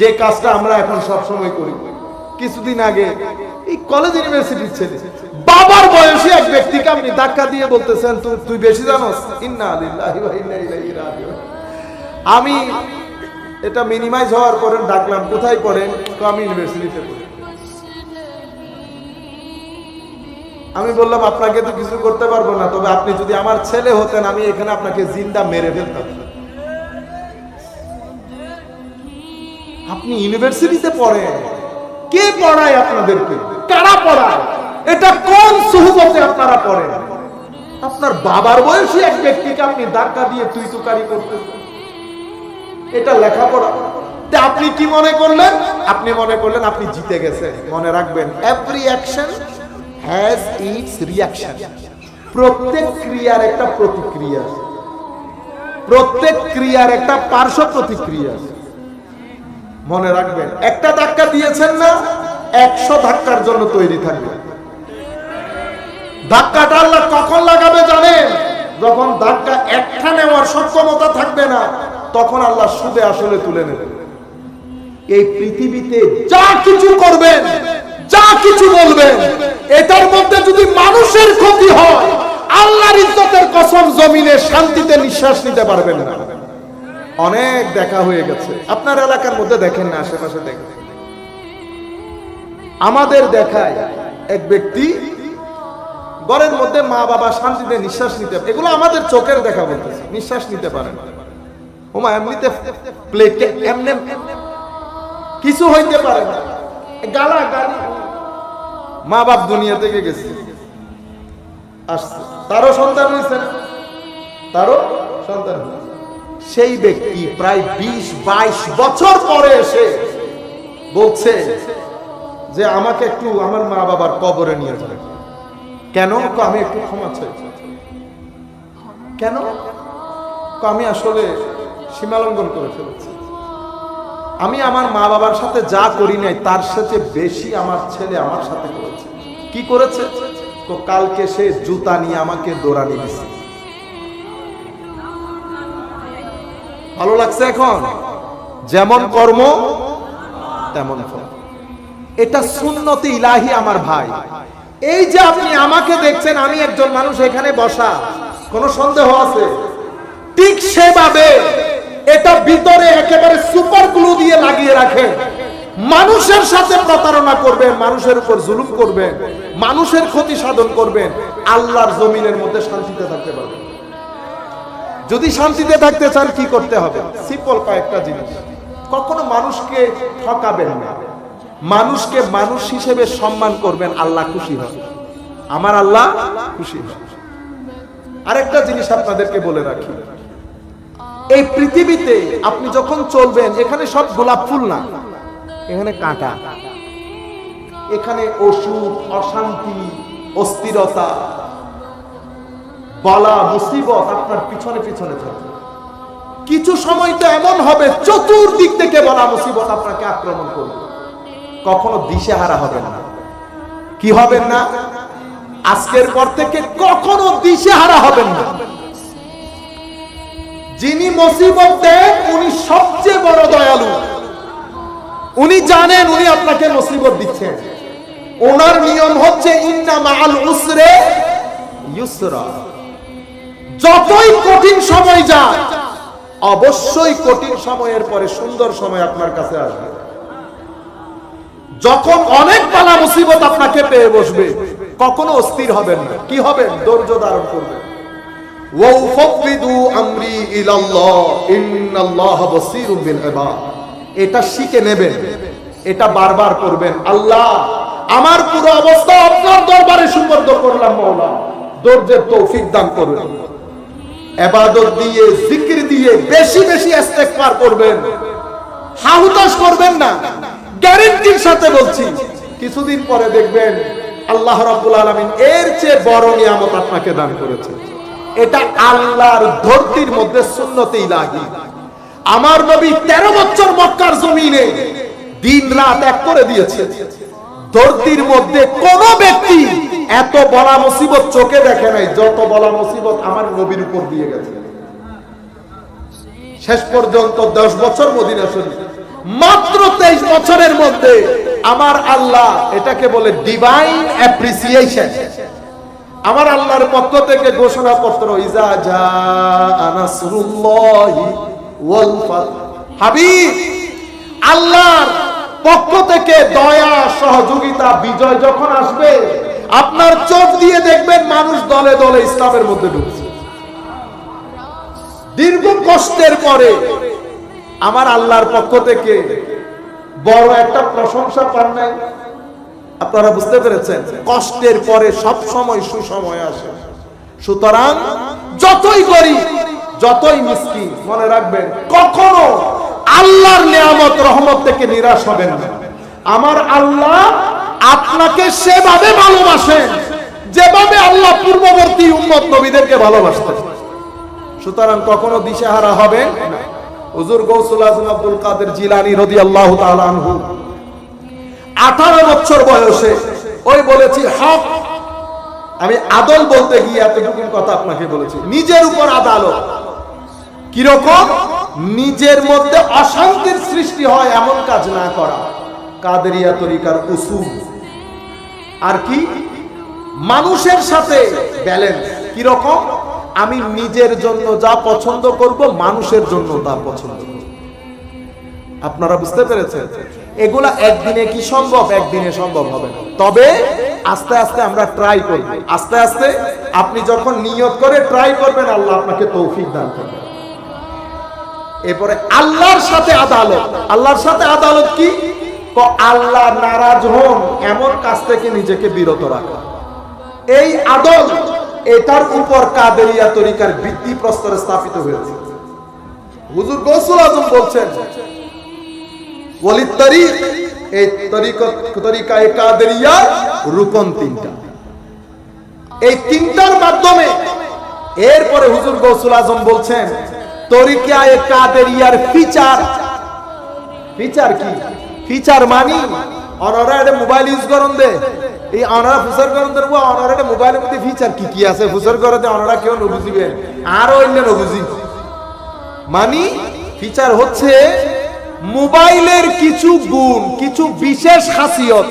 যে কাজটা আমরা এখন সব সময় করি। কিছুদিন আগে এই কলেজ ইউনিভার্সিটির ছেলে, বাবার বয়সী এক ব্যক্তিকে আপনি ধাক্কা দিয়ে বলতেছেন, তুই বেশি জানোস? ইন্না আমি এটা মিনিমাইজ হওয়ার পরে ডাকলাম, কোথায় পড়েন? তো আমি ইউনিভার্সিটিতে পড়ি। আমি বললাম, আপনাকে তো কিছু করতে পারব না, তবে আপনি যদি আমার ছেলে হতেন, আমি এখানে আপনাকে জিন্দা মেরে ফেলতাম। আপনি ইউনিভার্সিটিতে পড়েন। কে পড়ায় আপনাদেরকে? কারা পড়ায়? এটা কোন সুহবতে আপনারা পড়েন? আপনার বাবার বয়সী এক ব্যক্তিকে আপনি ধাক্কা দিয়ে তুই তুকারি করতেছেন। এটা লেখাপড়া। আপনি কি মনে করলেন? আপনি মনে করলেন আপনি জিতে গেছেন। মনে রাখবেন every action has its reaction প্রত্যেক ক্রিয়ার একটা প্রতিক্রিয়া প্রত্যেক ক্রিয়ার একটা পার্শ্ব প্রতিক্রিয়া আছে। মনে রাখবেন, একটা ধাক্কা দিয়েছেন না, একশো ধাক্কার জন্য তৈরি থাকবে ধাক্কাটা আল্লাহ কখন লাগাবে জানেন? যখন ধাক্কা একটা নেওয়ার সক্ষমতা থাকবে না, তখন আল্লাহ সুদে আসলে তুলে নেবেন এই পৃথিবীতে যা কিছু করবেন, যা কিছু বলবেন, এটার মধ্যে যদি মানুষের ক্ষতি হয়, আল্লাহর ইজ্জতের কসম জমিনে শান্তিতে নিঃশ্বাস নিতে পারবেন না। অনেক দেখা হয়ে গেছে। আপনার এলাকার মধ্যে দেখেন না, আশেপাশে দেখেন। আমাদের দেখায় এক ব্যক্তি ঘরের মধ্যে মা বাবা শান্তিতে নিঃশ্বাস নিতে এগুলো আমাদের চোখের দেখা বলতেছে, নিঃশ্বাস নিতে পারে ওমা, এমনিতে প্লেটে এমনি কিছু হইতে পারে না। গালা গালি। মা বাপ দুনিয়া থেকে গেছে। আসছে। তারও সন্তান হয়েছে তারও সন্তান হয়েছে সেই ব্যক্তি প্রায় বিশ, বাইশ বছর পরে এসে বলছে যে আমাকে একটু আমার মা বাবার কবরে নিয়ে যাবে। কেন? আমি একটু ক্ষমা চাই। কেন? আমি আসলে সীমালঙ্ঘন করে ফেলেছি। আমি আমার মা বাবার সাথে যা করি নাই, তার সাথে বেশি আমার ছেলে আমার সাথে করেছে। কি করেছে? তো কালকে সে জুতা নিয়ে আমাকে দৌড়ানি দিছে। ভালো লাগছে এখন? যেমন কর্ম, তেমন ফল। এটা সুন্নতি ইলাহি আমার ভাই। এই যে আপনি আমাকে দেখছেন, আমি একজন মানুষ এখানে বসা, কোনো সন্দেহ আছে? ঠিক সেভাবে এটা ভিতরে একেবারে সুপার গ্লু দিয়ে লাগিয়ে রাখেন। মানুষের সাথে প্রতারণা করবেন, মানুষের উপর জুলুম করবেন, মানুষের ক্ষতি সাধন করবেন, আল্লাহর জমিনের মধ্যে শান্তিতে থাকতে পারবেন। যদি শান্তিতে থাকতে চান, কি করতে হবে? সিম্পল কয়েকটা জিনিস। কখনো মানুষকে ঠকাবেন না। মানুষকে মানুষ হিসেবে সম্মান করবেন, আল্লাহ খুশি হবে আমার আল্লাহ খুশি হবে আরেকটা জিনিস আপনাদেরকে বলে রাখি। এই পৃথিবীতে আপনি যখন চলবেন, এখানে সব গোলাপ ফুল না। এখানে কাঁটা। এখানে অসুখ, অশান্তি, অস্থিরতা বলা, মুসিবত আপনার পিছনে পিছনে থাকবে কিছু সময় তো এমন হবে, চতুর্দিক থেকে বলা, মুসিবত আপনাকে আক্রমণ করবে। কখনো দিশেহারা হবেন না। কি হবেন না? আজকের পর থেকে কখনো দিশেহারা হবেন না। যিনি মুসিবত দেন, উনি সবচেয়ে বড় দয়ালু। উনি জানেন, উনি আপনাকে মুসিবত দিচ্ছেন। ওনার নিয়ম হচ্ছে ইন্না মাআল উসরে ইউসরা। যতই কঠিন সময় যায় অবশ্যই কঠিন সময়ের পরে সুন্দর সময় আপনার কাছে আসবে। যখন অনেক পালা মুসিবত আপনাকে পেয়ে বসবে, কখনো অস্থির হবেন না। কি হবেন? ধৈর্য ধারণ করবেন। ইবাদ। এটা শিখে নেবেন, এটা বারবার করবেন। আল্লাহ, আমার পুরো অবস্থা আপনার দরবারে সুপর্দ করলাম মাওলা ধৈর্যের তৌফিক দান করুন। এবাদত দিয়ে, জিকির দিয়ে বেশি বেশি ইস্তেগফার করবেন। হাহুতাশ করবেন না। গ্যারেন্টির সাথে বলছি, কিছুদিন পরে দেখবেন আল্লাহ রাব্বুল আলামিন এর চেয়ে বড় নিয়ামত আপনাকে দান করেছে। এটা আল্লাহর ধরতির মধ্যে সুন্নতে ইলাহি আমার নবী 13 বছর মক্কার জমিনে দিন রাত এক করে দিয়েছে। ধরতির মধ্যে কোন ব্যক্তি এত বলা মুসিবত চোখে দেখে নাই, যত বলা মুসিবত আমার নবীর উপর দিয়ে গেছে। শেষ পর্যন্ত দশ বছর মদিনা শরীফ। মাত্র তেইশ বছরের মধ্যে আমার আল্লাহ এটাকে বলে ডিভাইন অ্যাপ্রিসিয়েশন আমার আল্লাহর পক্ষ থেকে ঘোষণাপত্র, ইজা জা আনাসরুল্লাহি ওয়াল ফাত হাবিব, আল্লাহর পক্ষ থেকে দয়া, সহযোগিতা, বিজয় যখন আসবে আপনার চোখ দিয়ে দেখবেন মানুষ দলে দলে ইসলামের মধ্যে ঢুকছে। দীর্ঘ কষ্টের পরে আমার আল্লাহর পক্ষ থেকে বড় একটা প্রশংসা পান নাই। আপনারা বুঝতে পেরেছেন, কষ্টের পরে সব সময় সুসময় আসে। সুতরাং যতই করি যতই মিসকি মনে রাখবেন, কখনো আল্লাহর নিয়ামত, রহমত থেকে নিরাশ হবেন না। আমার আল্লাহ আপনাকে সেভাবে ভালোবাসেন যেভাবে আল্লাহ পূর্ববর্তী উম্মত নবীদেরকে ভালোবাসতেন। সুতরাং কখনো দিশেহারা হবেন না। হুজুর গৌসুল আজম আব্দুল কাদের জিলানি রদি আল্লাহ আঠারো বছর বয়সে ওই বলেছি, হক, আমি আদল বলতে গিয়ে এতটুকু কথা আপনাকে বলেছি। নিজের উপর আদালত। কীরকম? নিজের মধ্যে অশান্তির সৃষ্টি হয় এমন কাজ না করা। কাদেরিয়া তরিকার উসুল। আর কি? মানুষের সাথে ব্যালেন্স কীরকম আমি নিজের জন্য যা পছন্দ করব, মানুষের জন্য তা পছন্দ আপনারা বুঝতে পেরেছেন? এগুলা একদিনে কি সম্ভব? একদিনে সম্ভব হবে তবে আস্তে আস্তে আমরা ট্রাই করব। আস্তে আস্তে আপনি যখন নিয়ত করে ট্রাই করবেন, আল্লাহ আপনাকে তৌফিক দান করবেন এরপরে আল্লাহর সাথে আদালত। আল্লাহর সাথে আদালত কি? তো আল্লাহ নারাজ হন এমন কাজ থেকে নিজেকে বিরত রাখা। এই আদল এটার উপর কাদেরিয়া তরিকার ভিত্তি প্রস্তরে স্থাপিত হয়েছে। হুজুর গৌসুল আজম বলছেন তরিক, এই তরিকায়ে কাদেরিয়া তিনটা। এই তিনটার মাধ্যমে এরপরে হুজুর গৌসুল আজম বলছেন, তরিকায়ে কাদেরিয়ার ফিচার। ফিচার কি? ফিচার মানি অনরা এটা মোবাইল ইউজ দে। এই অনরা অনরা এটা মোবাইলের মধ্যে ফিচার কি কি আছে? অনরা কেউ নবুঝিবেন আরও অন্য নবুঝি মানি ফিচার হচ্ছে মোবাইলের কিছু গুণ, কিছু বিশেষ খাসিয়ত।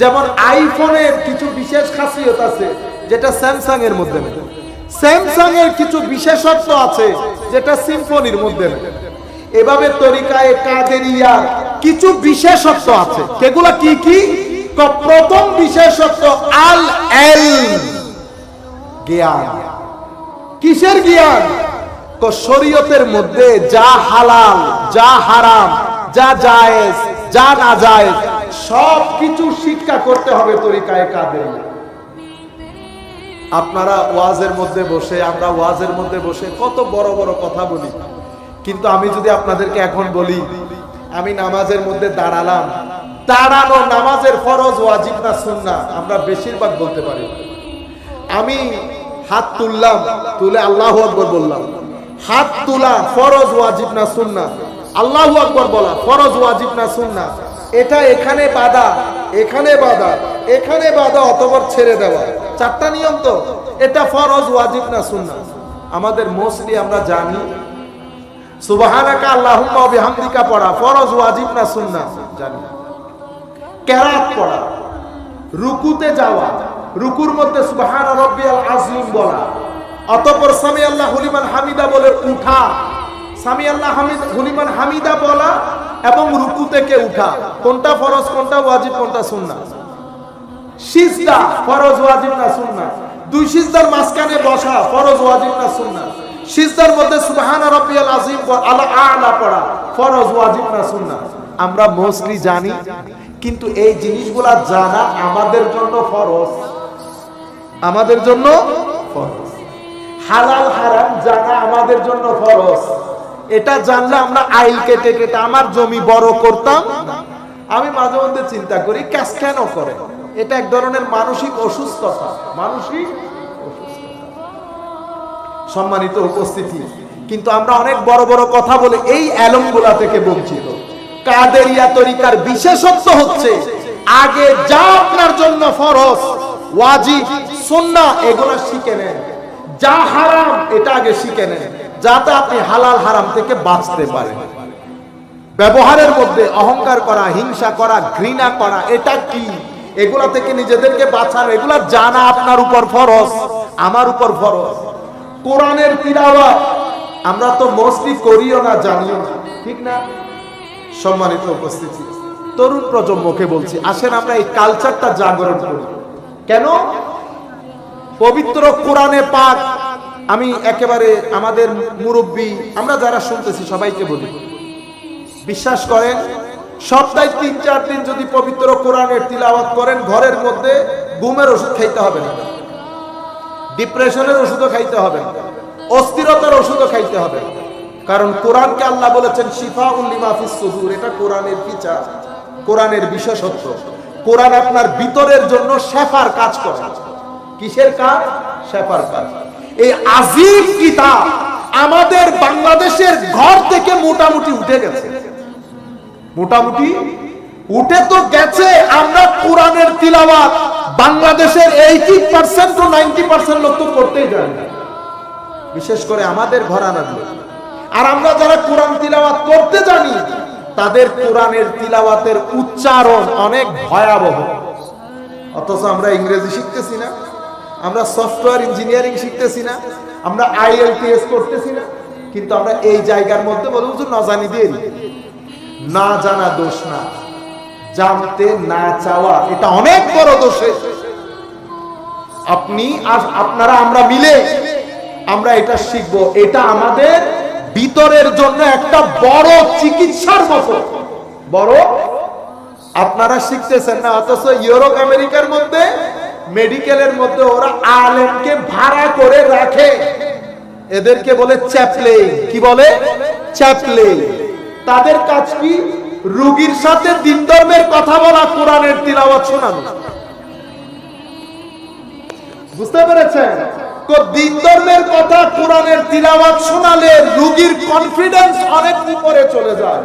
যেমন আইফোনের কিছু বিশেষ খাসিয়ত আছে, যেটা স্যামসাং এর মধ্যে নেই। স্যামসাং এর কিছু বিশেষত্ব আছে, যেটা সিম্ফনির মধ্যে নেই। এভাবে তরিকায় কাদেরিয়া কিছু বিশেষত্ব আছে। সেগুলা কি কি? প্রথম বিশেষত্ব আল এল জ্ঞান। কিসের জ্ঞান? শরীয়তের মধ্যে যা হালাল, যা হারাম, যা জায়েজ, যা না জায়েজ সব কিছু শিক্ষা করতে হবে তরিকায় কাদের। আপনারা ওয়াজের মধ্যে বসে, আমরা ওয়াজের মধ্যে বসে কত বড় বড় কথা বলি। কিন্তু আমি যদি আপনাদেরকে এখন বলি আমি নামাজের মধ্যে দাঁড়ালাম। দাঁড়ানো নামাজের ফরজ ওয়াজিব না সুন্না আমরা বেশিরভাগ বলতে পারি। আমি হাত তুললাম, তুলে আল্লাহ আকবর বললাম। হাত তোলা ফরজ ওয়াজিব না সুন্না আল্লাহ আকবর বলা, ফরজ ওয়াজিব না সুন্না এটা এখানে বাধা এখানে বাধা এখানে বাধা অতবর ছেড়ে দেওয়া। চারটা নিয়ম তো, এটা ফরজ ওয়াজিব না সুন্না আমাদের মোস্টলি আমরা জানি সুবহানাকা আল্লাহুম্মা বিহামদিকা পড়া, ফরজ, ওয়াজিব না সুন্না জানি কেরাত পড়া, রুকুতে যাওয়া, রুকুর মধ্যে সুবহান রব্বিয়াল আযীম বলা, অতঃপর সামি আল্লাহ হুলিমান হামিদা বলে উঠা সামি আল্লাহ হামিদ, হুলিমান হামিদা বলা এবং রুকু থেকে উঠা, কোনটা ফরজ, কোনটা ওয়াজিব, কোনটা সুন্নাহ? সিজদা, ফরজ, ওয়াজিব না সুন্নাহ। দুই সিজদার মাঝখানে বসা, ফরজ, ওয়াজিব না সুন্নাহ। সিজদার মধ্যে সুবহান রাব্বিয়াল আযীম আলা আলা পড়া, ফরজ, ওয়াজিব না সুন্নাহ। আমরা মোস্টলি জানি, কিন্তু এই জিনিসগুলা জানা আমাদের জন্য ফরজ। আমাদের জন্য ফরজ। হালাল, হারাম জানা আমাদের জন্য ফরজ। এটা জানলে আমরা আইল কেটে কেটে আমার জমি বড় করতাম। আমি মাঝে মধ্যে চিন্তা করি, ক্যাশ কেন করে? এটা এক ধরনের মানসিক অসুস্থতা। মানসিক। সম্মানিত উপস্থিতি। কিন্তু আমরা অনেক বড় বড় কথা বলে এই অ্যালমগুলা থেকে বঞ্চিত। কাদেরিয়া তরিকার বিশেষত্ব হচ্ছে, আগে যা আপনার জন্য ফরজ, ওয়াজিব, সুন্নাহ, এগুলো শিখে নেন। যা হারাম, এটা আগে শিখে নেন, যাতে আপনি হালাল হারাম থেকে বাঁচতে পারেন। ব্যবহারের মধ্যে অহংকার করা, হিংসা করা, ঘৃণা করা, এটা কি? এগুলা থেকে নিজেদেরকে বাঁচানো, এগুলা জানা আপনার উপর ফরজ, আমার উপর ফরজ। কোরআনের তিলাওয়াত। আমরা তো মোস্টলি করিও না, জানিও না। ঠিক না? সম্মানিত উপস্থিতি। তরুণ প্রজন্মকে বলছি, আসেন আমরা এই কালচারটা জাগরণ করি। কেন? পবিত্র কোরআনে পাক, আমি একেবারে আমাদের মুরব্বী, আমরা যারা শুনতেছি সবাইকে বলি। বিশ্বাস করেন, সপ্তাহে তিন চার দিন যদি পবিত্র কোরআনের তিলাওয়াত করেন, ঘরের মধ্যে ঘুমের ওষুধ খাইতে হবে না। ডিপ্রেশনের ওষুধও খাইতে হবে। অস্থিরতার ওষুধও খাইতে হবে। কারণ কোরআনকে আল্লাহ বলেছেন শিফা উল্লিমাফিস সুদূর। এটা কোরআনের ফিচার কোরআনের বিশেষত্ব। কোরআন আপনার ভিতরের জন্য শেফার কাজ করে। কিসের কাজ? শেফার কাজ। এই আজিম কিতাব আমাদের বাংলাদেশের ঘর থেকে মোটামুটি উঠে গেছে। মোটামুটি উঠে তো গেছে, আমরা কোরআনের তিলাওয়াত। বাংলাদেশের eighty percent to ninety percent লোক তো করতেই জানে না। বিশেষ করে আমাদের ঘরানার লোক। আর আমরা যারা কোরআন তিলাওয়াত করতে জানি, তাদের কোরআনের তিলাওয়াতের উচ্চারণ অনেক ভয়াবহ। অথচ আমরা ইংরেজি শিখতেছি না, আমরা সফটওয়্যার ইঞ্জিনিয়ারিং শিখতেছি না, আমরা আইএলটিএস করতেছি না, কিন্তু আমরা এই জায়গার মধ্যে বলে না জানি দিয়ে না জানা দোষ না। জানতে না চাওয়া, এটা অনেক বড় দোষে। আপনি আর আপনারা আমরা মিলে আমরা এটা শিখব। এটা আমাদের ভিতরের জন্য একটা বড় চিকিৎসার মতো। বড়? আপনারা শিখতেছেন না, অথচ ইউরোপ, আমেরিকার মধ্যে, মেডিকেলের মধ্যে ওরা আলেমকে ভাড়া করে রাখে। এদেরকে বলে চ্যাপলে কি বলে? চ্যাপলে তাদের কাজ কি? রুগীর সাথে দিন ধর্মের কথা বলা কোরআনের তিলাওয়াত শোনানো। বুঝতে পেরেছেন? দিন ধর্মের কথা কোরআনের তিলাওয়াত শোনালে রুগীর কনফিডেন্স অনেক উপরে চলে যায়।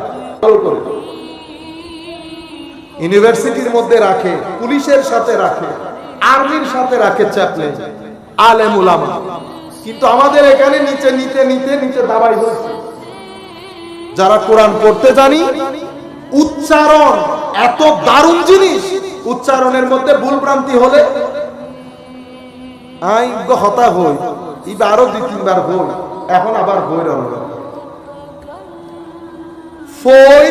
ইউনিভার্সিটির মধ্যে রাখে, পুলিশের সাথে রাখে, আর্মির সাথে রাখে চ্যাপলেন আলেম উলামা কিন্তু আমাদের এখানে নিচে নিতে নিতে নিচে দাবাই যারা কোরআন পড়তে জানি উচ্চারণ, এত দারুণ জিনিস। উচ্চারণের মধ্যে ভুল ভ্রান্তি হলে হতা হই, ইবা আরও দুই তিনবার হই, এখন আবার হই রঙ ফই,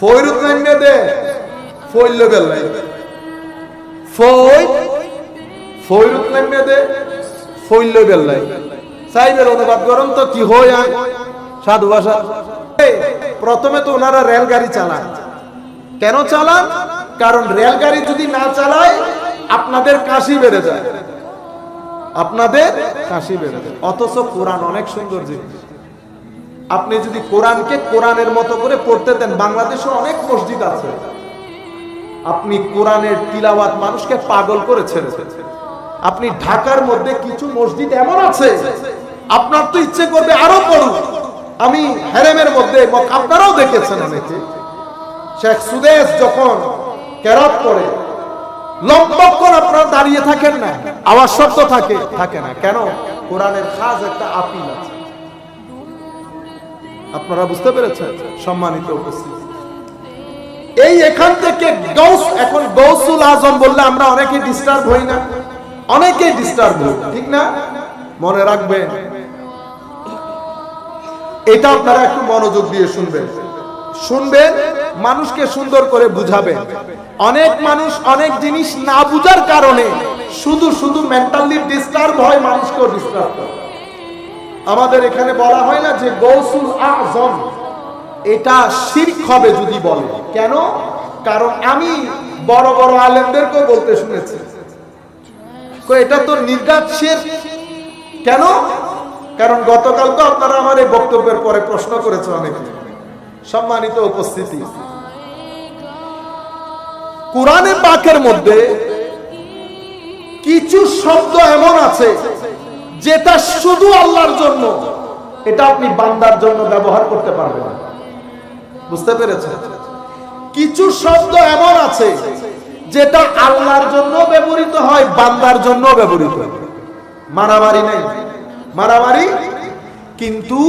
ফইরুত নামে দে, ফইল ফইরুত নামে দে, ফইল বেলাই সাইবের অনুবাদ করুন তো কি হয় আয় সাধু ভাষা। প্রথমে তো ওনারা রেলগাড়ি চালান। কেন চালান? কারণ রেলগাড়ি যদি না চালায়, আপনাদের কাশি বেড়ে যায়। আপনাদের কাশি বেড়ে যায়। অথচ কোরআন অনেক সুন্দর জিনিস। আপনি যদি কোরআনকে কোরআনের মতো করে পড়তে দেন, বাংলাদেশে অনেক মসজিদ আছে। আপনি কোরআনের তিলাওয়াত মানুষকে পাগল করে ছেড়েছে আপনি ঢাকার মধ্যে কিছু মসজিদ এমন আছে, আপনার তো ইচ্ছে করবে আরও পড়ুন আমি হেরেমের মধ্যে আপনারাও দেখেছেন অনেকে। শেখ সুদেশ যখন কেরাত করে লম্বক্ষণ আপনারা দাঁড়িয়ে থাকেন না, আওয়াজ শব্দ থাকে থাকে না। কেন? কোরআনের খাস একটা আপিল আছে। আপনারা বুঝতে পেরেছেন? সম্মানিত উপস্থিতি। এই এখান থেকে গৌস এখন গৌসুল আজম বললে আমরা অনেকে ডিস্টার্ব হই না। অনেকেই ডিস্টার্ব হই, ঠিক না? মনে রাখবেন এটা আপনারা একটু মনোযোগ দিয়ে শুনবেন। শুনবেন, মানুষকে সুন্দর করে বুঝাবেন। অনেক মানুষ অনেক জিনিস না বুঝার কারণে শুধু শুধু মেন্টালি ডিস্টার্ব হয়, মানুষকেও ডিস্টার্ব আমাদের এখানে বলা হয় না যে, গৌসুল আজম। এটা শিরক হবে যদি বলে। কেন? কারণ আমি বড় বড় আলেমদেরকেও বলতে শুনেছি। এটা তো নির্গাত শিরক। কেন? কারণ গতকাল তো আপনারা আমার এই বক্তব্যের পরে প্রশ্ন করেছে অনেকে। সম্মানিত উপস্থিতি। কোরআনে পাকের মধ্যে কিছু শব্দ এমন আছে, যেটা শুধু আল্লাহর জন্য, এটা আপনি বান্দার জন্য ব্যবহার করতে পারবেন বুঝতে পেরেছেন? কিছু শব্দ এমন আছে, যেটা আল্লাহর জন্য ব্যবহৃত হয়, বান্দার জন্য ব্যবহৃত মারামারি নেই। মারামারি, কিন্তু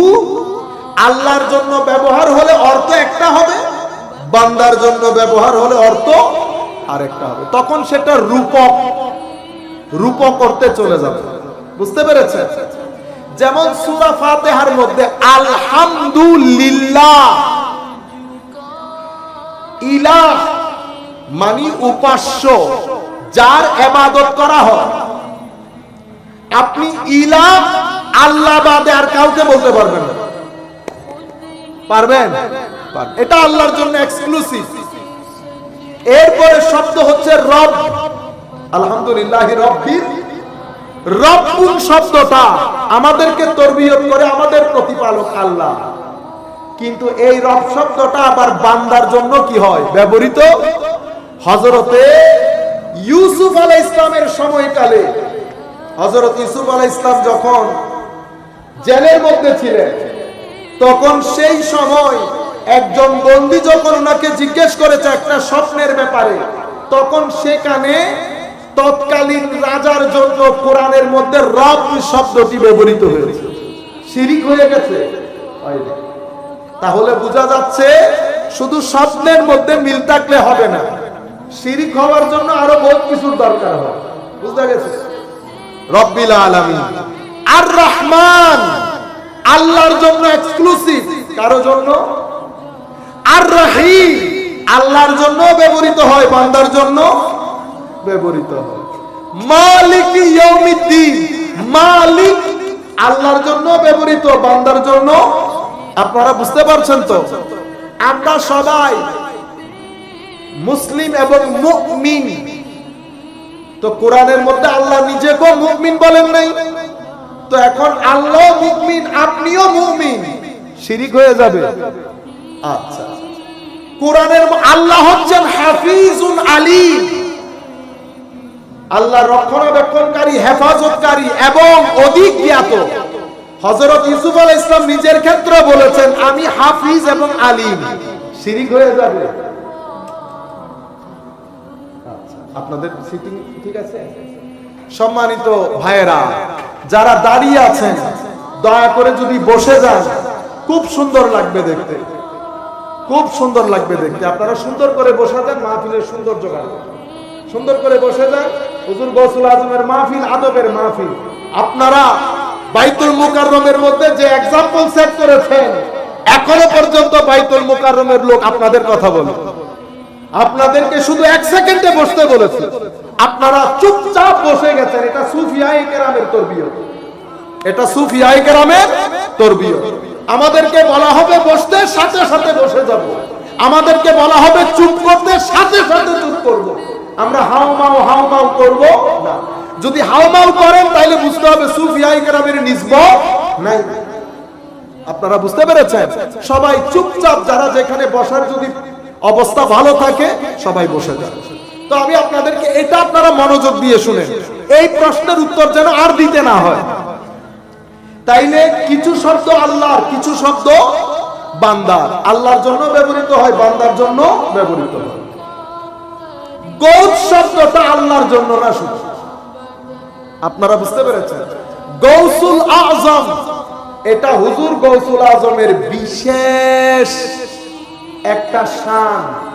আল্লাহর জন্য ব্যবহার হলে অর্থ একটা হবে, বান্দার জন্য ব্যবহার হলে অর্থ আরেকটা হবে। তখন সেটা রূপক রূপক করতে চলে যাবে। বুঝতে পেরেছেন? যেমন সূরা ফাতিহার মধ্যে, আলহামদুলিল্লাহ। ইলাহ মানি উপাস্য, যার এবাদত করা হয়। আপনি ইলাহ আল্লাহ বাদে আর কাউকে বলতে পারবেন না। পারবেন? এটা আল্লাহর জন্য এক্সক্লুসিভ এরপরে শব্দ হচ্ছে রব। আলহামদুলিল্লাহ রব্বির। রব্বুন শব্দটা? আমাদেরকে তরবিয়ত করে আমাদের প্রতিপালক আল্লাহ। কিন্তু এই রব শব্দটা আবার বান্দার জন্য কি হয়? ব্যবহৃত হজরতে ইউসুফ আলাহ ইসলামের সময়কালে। হজরত ইউসুফ আলাহ ইসলাম যখন জেলের মধ্যে ছিলেন। তখন সেই সময় একজন বন্দি যখন ওনাকে জিজ্ঞেস করেছে একটা স্বপ্নের ব্যাপারে, তখন সেখানে তৎকালীন রাজার জন্য কোরআনের মধ্যে রব শব্দটি ব্যবহৃত হয়েছে। শিরিক হয়ে গেছে। তাহলে বোঝা যাচ্ছে শুধু স্বপ্নের মধ্যে মিল থাকলে হবে না, শিরিক হওয়ার জন্য আরও বহুত কিছুর দরকার হয়। বুঝতে গেছে রব্বিল আলামিন। আর রহমান, আল্লাহর জন্য এক্সক্লুসিভ কারও জন্য? আর রহিম, আল্লাহর জন্য ব্যবহৃত হয়। বান্দার জন্য ব্যবহৃত হয়। মালিক মালিক আল্লাহর জন্য ব্যবহৃত, বান্দার জন্য। আপনারা বুঝতে পারছেন তো? আমরা সবাই মুসলিম এবং মুমিন। তো কোরআনের মধ্যে আল্লাহ নিজেকেও মুমিন বলেন নাই? তো এখন আল্লাহ মুমিন আপনিও মুমিন। শিরিক হয়ে যাবে। আচ্ছা। কোরআনের আল্লাহ হচ্ছেন হাফিজুন আলিম। আল্লাহ রক্ষণাবেক্ষণকারী হেফাজতকারী এবং অধিক জ্ঞাত হজরত ইউসুফ আলাহ ইসলাম নিজের ক্ষেত্রে বলেছেন আমি হাফিজ এবং আলিম। শিরিক হয়ে যাবে। আচ্ছা, আপনাদের সিটিং ঠিক আছে? সম্মানিত ভাইয়েরা যারা দাঁড়িয়ে আছেন, দয়া করে যদি বসে যান, খুব সুন্দর লাগবে দেখতে। খুব সুন্দর লাগবে দেখতে। আপনারা সুন্দর করে বসে যান, মাহফিলের সৌন্দর্য কাটবে সুন্দর করে বসে যান, হুজুর গৌসুল আজমের মাহফিল, আদবের মাহফিল। আপনারা বাইতুল মুকাররমের মধ্যে যে এক্সাম্পল সেট করেছেন, এখনও পর্যন্ত বাইতুল মুকাররমের লোক আপনাদের কথা বলে। আপনাদেরকে শুধু এক সেকেন্ডে বসতে বলেছে। আপনারা চুপচাপ বসে গেছেন। এটা সুফিয়াই কেরামের তরবিয়ত। এটা সুফিয়াই কেরামের তরবিয়ত। আমাদেরকে বলা হবে বসতে, সাথে সাথে বসে যাব। আমাদেরকে বলা হবে চুপ করতে, সাথে সাথে চুপ করব। আমরা হাও মাও হাও মাও করব না। যদি হাও মাও করেন, তাহলে বুঝতে হবে সুফিয়াই কেরামের নিসব নাই। আপনারা বুঝতে পেরেছেন? সবাই চুপচাপ, যারা যেখানে বসার যদি অবস্থা ভালো থাকে, সবাই বসে যান। তো আমি আপনাদেরকে এটা আপনারা মনোযোগ দিয়ে শুনেন। এই প্রশ্নের উত্তর যেন আর দিতে না হয়। তাইলে কিছু শব্দ আল্লাহর, কিছু শব্দ বান্দার। আল্লাহর জন্য ব্যবহৃত হয়, বান্দার জন্য ব্যবহৃত হয়। গৌত শব্দটা আল্লাহর জন্য না শুধু। আপনারা বুঝতে পেরেছেন? গৌসুল আজম, এটা হুজুর গৌসুল আজমের বিশেষ একটা শান।